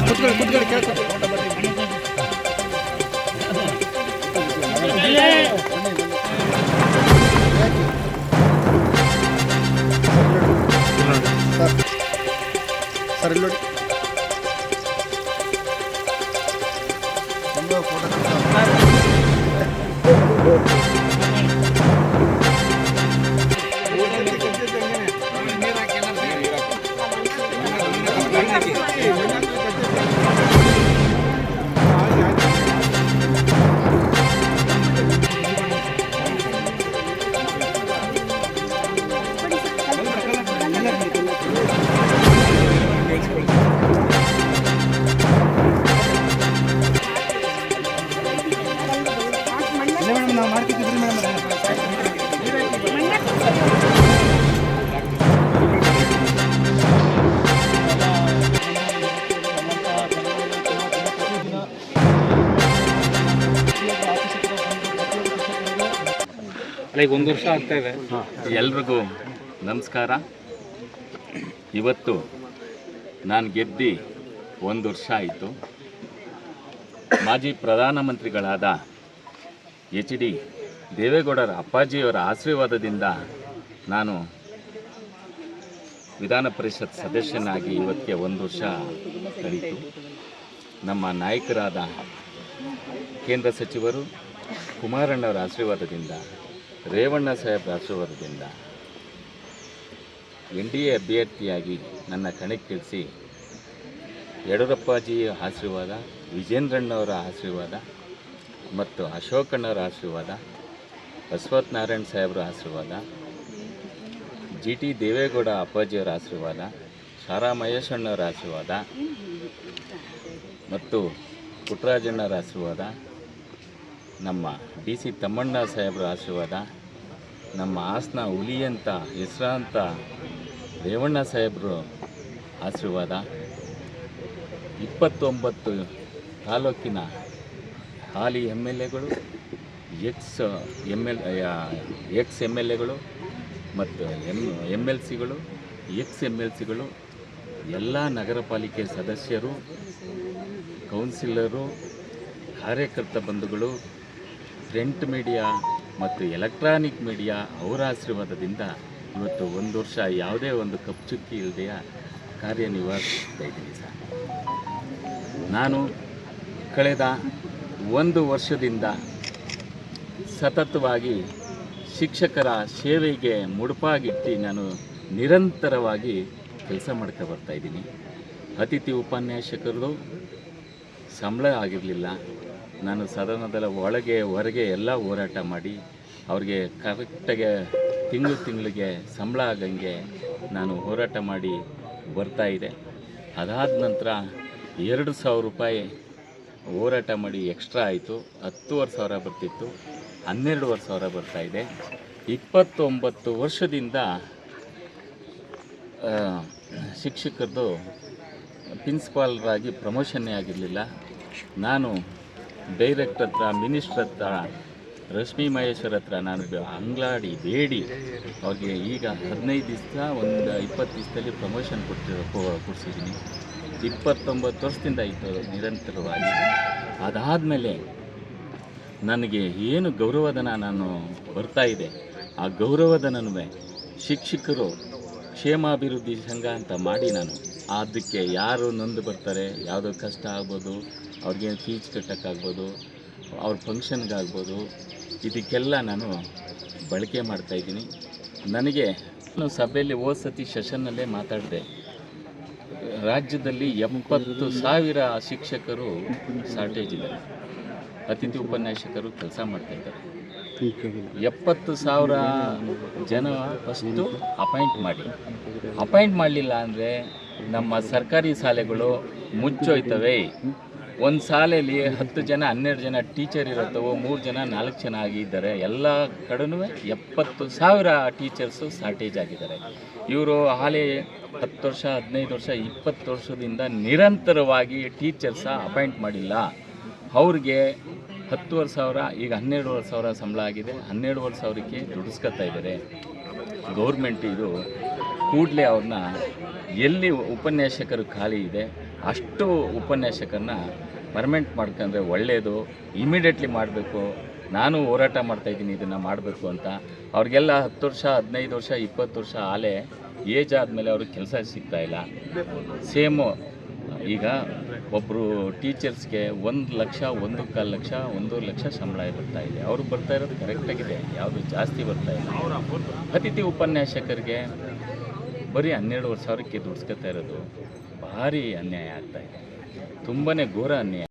ಕುತ್ಕೊಳ್ಳಿ ಕುತ್ಕೊಳ್ಳಿ ಕೇಳ್ಕೊತೀವಿ ಒಂದು ವರ್ಷ ಆಗ್ತಾ ಇದೆ. ಎಲ್ರಿಗೂ ನಮಸ್ಕಾರ. ಇವತ್ತು ನಾನು ಗೆದ್ದಿ ಒಂದು ವರ್ಷ ಆಯಿತು. ಮಾಜಿ ಪ್ರಧಾನಮಂತ್ರಿಗಳಾದ ಎಚ್ ಡಿ ದೇವೇಗೌಡರ ಅಪ್ಪಾಜಿಯವರ ಆಶೀರ್ವಾದದಿಂದ ನಾನು ವಿಧಾನ ಪರಿಷತ್ ಸದಸ್ಯನಾಗಿ ಇವತ್ತಿಗೆ ಒಂದು ವರ್ಷ ಕಳೀತು. ನಮ್ಮ ನಾಯಕರಾದ ಕೇಂದ್ರ ಸಚಿವರು, ಕುಮಾರಣ್ಣವರ ಆಶೀರ್ವಾದದಿಂದ, ರೇವಣ್ಣ ಸಾಹೇಬ್ರ ಆಶೀರ್ವಾದದಿಂದ, ಎನ್ ಡಿ ಎ ಅಭ್ಯರ್ಥಿಯಾಗಿ ನನ್ನ ಕಣಕ್ಕಿಳಿಸಿ ಯಡಿಯೂರಪ್ಪಾಜಿಯ ಆಶೀರ್ವಾದ, ವಿಜೇಂದ್ರಣ್ಣವರ ಆಶೀರ್ವಾದ ಮತ್ತು ಅಶೋಕಣ್ಣವರ ಆಶೀರ್ವಾದ ಬಸವತ್ ನಾರಾಯಣ ಸಾಹೇಬ್ರ ಆಶೀರ್ವಾದ, ಜಿ ಟಿ ದೇವೇಗೌಡ ಅಪ್ಪಾಜಿಯವರ ಆಶೀರ್ವಾದ ಶಾರಾ ಮಹೇಶಣ್ಣವರ ಆಶೀರ್ವಾದ ಮತ್ತು ಪುಟ್ಟರಾಜಣ್ಣವರ ಆಶೀರ್ವಾದ, ನಮ್ಮ ಡಿ ಸಿ ತಮ್ಮಣ್ಣ ಸಾಹೇಬ್ರ ಆಶೀರ್ವಾದ, ನಮ್ಮ ಹಾಸನ ಹುಲಿ ಅಂತ ಹೆಸರಾಂತ ರೇವಣ್ಣ ಸಾಹೇಬ್ರು ಆಶೀರ್ವಾದ. ಇಪ್ಪತ್ತೊಂಬತ್ತು ತಾಲೂಕಿನ ಹಾಲಿ ಎಂ ಎಲ್ ಎಗಳು ex M L ex M L ಎಗಳು ಮತ್ತು ಎಂ ಎಂ ಎಲ್ ಸಿಗಳು ಎಕ್ಸ್ ಎಂ ಎಲ್ ಸಿಗಳು ಎಲ್ಲ ನಗರ ಪಾಲಿಕೆ ಸದಸ್ಯರು, ಕೌನ್ಸಿಲರು, ಕಾರ್ಯಕರ್ತ ಬಂಧುಗಳು, ಪ್ರಿಂಟ್ ಮೀಡಿಯಾ ಮತ್ತು ಎಲೆಕ್ಟ್ರಾನಿಕ್ ಮೀಡಿಯಾ ಅವರ ಆಶೀರ್ವಾದದಿಂದ ಇವತ್ತು ಒಂದು ವರ್ಷ ಯಾವುದೇ ಒಂದು ಕಪ್ಪುಚುಕ್ಕಿ ಇಲ್ಲದೆಯ ಕಾರ್ಯನಿರ್ವಹಿಸ್ತಾ ಇದ್ದೀನಿ ಸರ್. ನಾನು ಕಳೆದ ಒಂದು ವರ್ಷದಿಂದ ಸತತವಾಗಿ ಶಿಕ್ಷಕರ ಸೇವೆಗೆ ಮುಡುಪಾಗಿಟ್ಟು ನಾನು ನಿರಂತರವಾಗಿ ಕೆಲಸ ಮಾಡ್ಕೊ ಬರ್ತಾಯಿದ್ದೀನಿ ಅತಿಥಿ ಉಪನ್ಯಾಸಕರದು ಸಂಬಳ ಆಗಿರಲಿಲ್ಲ. ನಾನು ಸದನದಲ್ಲ ಒಳಗೆ, ಹೊರಗೆ ಎಲ್ಲ ಹೋರಾಟ ಮಾಡಿ ಅವ್ರಿಗೆ ಕರೆಕ್ಟಾಗಿ ತಿಂಗಳು ತಿಂಗಳಿಗೆ ಸಂಬಳ ಆಗಂಗೆ ನಾನು ಹೋರಾಟ ಮಾಡಿ ಬರ್ತಾ ಇದೆ. ಅದಾದ ನಂತರ ಎರಡು ಸಾವಿರ ರೂಪಾಯಿ ಹೋರಾಟ ಮಾಡಿ ಎಕ್ಸ್ಟ್ರಾ ಆಯಿತು. ಹತ್ತುವರೆ ಸಾವಿರ ಬರ್ತಿತ್ತು. ಹನ್ನೆರಡುವರೆ ಸಾವಿರ ಬರ್ತಾ ಇದೆ. ಇಪ್ಪತ್ತೊಂಬತ್ತು ವರ್ಷದಿಂದ ಶಿಕ್ಷಕರದು ಪ್ರಿನ್ಸಿಪಾಲ್ರಾಗಿ ಪ್ರಮೋಷನ್ನೇ ಆಗಿರಲಿಲ್ಲ. ನಾನು ಡೈರೆಕ್ಟ್ ಹತ್ರ, ಮಿನಿಸ್ಟ್ರ್ ಹತ್ರ, ರಶ್ಮಿ ಮಹೇಶ್ವರ್ ಹತ್ರ ನಾನು ಅಂಗ್ಲಾಡಿ ಬೇಡಿ. ಅವ್ರಿಗೆ ಈಗ ಹದಿನೈದು ದಿವಸ, ಒಂದು ಇಪ್ಪತ್ತು ದಿವಸದಲ್ಲಿ ಪ್ರಮೋಷನ್ ಕೊಟ್ಟಿರೋ ಕೊಡಿಸಿದ್ದೀನಿ. ಇಪ್ಪತ್ತೊಂಬತ್ತು ವರ್ಷದಿಂದ ಇತ್ತು ನಿರಂತರವಾಗಿ. ಅದಾದಮೇಲೆ ನನಗೆ ಏನು ಗೌರವಧನ ನಾನು ಬರ್ತಾ ಇದೆ, ಆ ಗೌರವಧನನೂ ಶಿಕ್ಷಕರು ಕ್ಷೇಮಾಭಿವೃದ್ಧಿ ಸಂಘ ಅಂತ ಮಾಡಿ ನಾನು. ಅದಕ್ಕೆ ಯಾರು ನೊಂದು ಬರ್ತಾರೆ, ಯಾವುದೋ ಕಷ್ಟ ಆಗ್ಬೋದು, ಅವ್ರಿಗೆ ಫೀಸ್ ಕಟ್ಟೋಕ್ಕಾಗ್ಬೋದು, ಅವ್ರ ಫಂಕ್ಷನ್ಗಾಗ್ಬೋದು ಇದಕ್ಕೆಲ್ಲ ನಾನು ಬಳಕೆ ಮಾಡ್ತಾಯಿದ್ದೀನಿ ನನಗೆ ನಾನು ಸಭೆಯಲ್ಲಿ ಹೋದ ಸತಿ ಸೆಷನ್ನಲ್ಲೇ ಮಾತಾಡಿದೆ. ರಾಜ್ಯದಲ್ಲಿ ಎಪ್ಪತ್ತು ಸಾವಿರ ಶಿಕ್ಷಕರು ಶಾರ್ಟೇಜ್ ಇದೆ ಅತಿಥಿ ಉಪನ್ಯಾಸಕರು ಕೆಲಸ ಮಾಡ್ತಾ ಇದ್ದಾರೆ. ಎಪ್ಪತ್ತು ಸಾವಿರ ಜನ ಫಸ್ಟು ಅಪಾಯಿಂಟ್ ಮಾಡಿ. ಅಪಾಯಿಂಟ್ ಮಾಡಲಿಲ್ಲ ಅಂದರೆ ನಮ್ಮ ಸರ್ಕಾರಿ ಶಾಲೆಗಳು ಮುಚ್ಚೋಯ್ತವೆ. ಒಂದು ಶಾಲೆಯಲ್ಲಿ ಹತ್ತು ಜನ, ಹನ್ನೆರಡು ಜನ ಟೀಚರ್ ಇರುತ್ತವೋ, ಮೂರು ಜನ, ನಾಲ್ಕು ಜನ ಆಗಿದ್ದಾರೆ. ಎಲ್ಲ ಕಡೆನೂ ಎಪ್ಪತ್ತು ಸಾವಿರ ಟೀಚರ್ಸು ಶಾರ್ಟೇಜ್ ಆಗಿದ್ದಾರೆ. ಇವರು ಹಾಲೆ ಹತ್ತು ವರ್ಷ, ಹದಿನೈದು ವರ್ಷ, ಇಪ್ಪತ್ತು ವರ್ಷದಿಂದ ನಿರಂತರವಾಗಿ ಟೀಚರ್ಸ ಅಪಾಯಿಂಟ್ ಮಾಡಿಲ್ಲ. ಅವ್ರಿಗೆ ಹತ್ತುವರೆ ಸಾವಿರ, ಈಗ ಹನ್ನೆರಡುವರೆ ಸಾವಿರ ಸಂಬಳ ಆಗಿದೆ. ಹನ್ನೆರಡುವರೆ ಸಾವಿರಕ್ಕೆ ದುಡಿಸ್ಕೊತಾ ಇದ್ದಾರೆ. ಗೌರ್ಮೆಂಟ್ ಇದು ಕೂಡಲೇ ಅವ್ರನ್ನ ಎಲ್ಲಿ ಉಪನ್ಯಾಸಕರು ಖಾಲಿ ಇದೆ ಅಷ್ಟು ಉಪನ್ಯಾಸಕರನ್ನ ಪರ್ಮನೆಂಟ್ ಮಾಡ್ಕೊಂಡ್ರೆ ಒಳ್ಳೆಯದು ಇಮಿಡಿಯೇಟ್ಲಿ ಮಾಡಬೇಕು, ನಾನು ಹೋರಾಟ ಮಾಡ್ತಾಯಿದ್ದೀನಿ ಇದನ್ನು ಮಾಡಬೇಕು ಅಂತ. ಅವ್ರಿಗೆಲ್ಲ ಹತ್ತು ವರ್ಷ, ಹದಿನೈದು ವರ್ಷ, ಇಪ್ಪತ್ತು ವರ್ಷ ಆಲೆ ಏಜ್ ಆದಮೇಲೆ ಅವ್ರಿಗೆ ಕೆಲಸ ಸಿಗ್ತಾ ಇಲ್ಲ. ಸೇಮು, ಈಗ ಒಬ್ಬರು ಟೀಚರ್ಸ್ಗೆ ಒಂದು ಲಕ್ಷ, ಒಂದು ಕಾಲು ಲಕ್ಷ ಒಂದೂವರೆ ಲಕ್ಷ ಸಂಬಳ ಬರ್ತಾ ಇದೆ. ಅವ್ರಿಗೆ ಬರ್ತಾ ಇರೋದು ಕರೆಕ್ಟಾಗಿದೆ ಯಾವುದು ಜಾಸ್ತಿ ಬರ್ತಾ ಇಲ್ಲ. ಅತಿಥಿ ಉಪನ್ಯಾಸಕರಿಗೆ ಬರೀ ಹನ್ನೆರಡುವರೆ ಸಾವಿರಕ್ಕೆ ದುಡ್ಸ್ಕೊತಾ ಇರೋದು ಭಾರಿ ಅನ್ಯಾಯ ಆಗ್ತಾ ಇದೆ. ತುಂಬಾ ಘೋರ ಅನ್ಯಾಯ.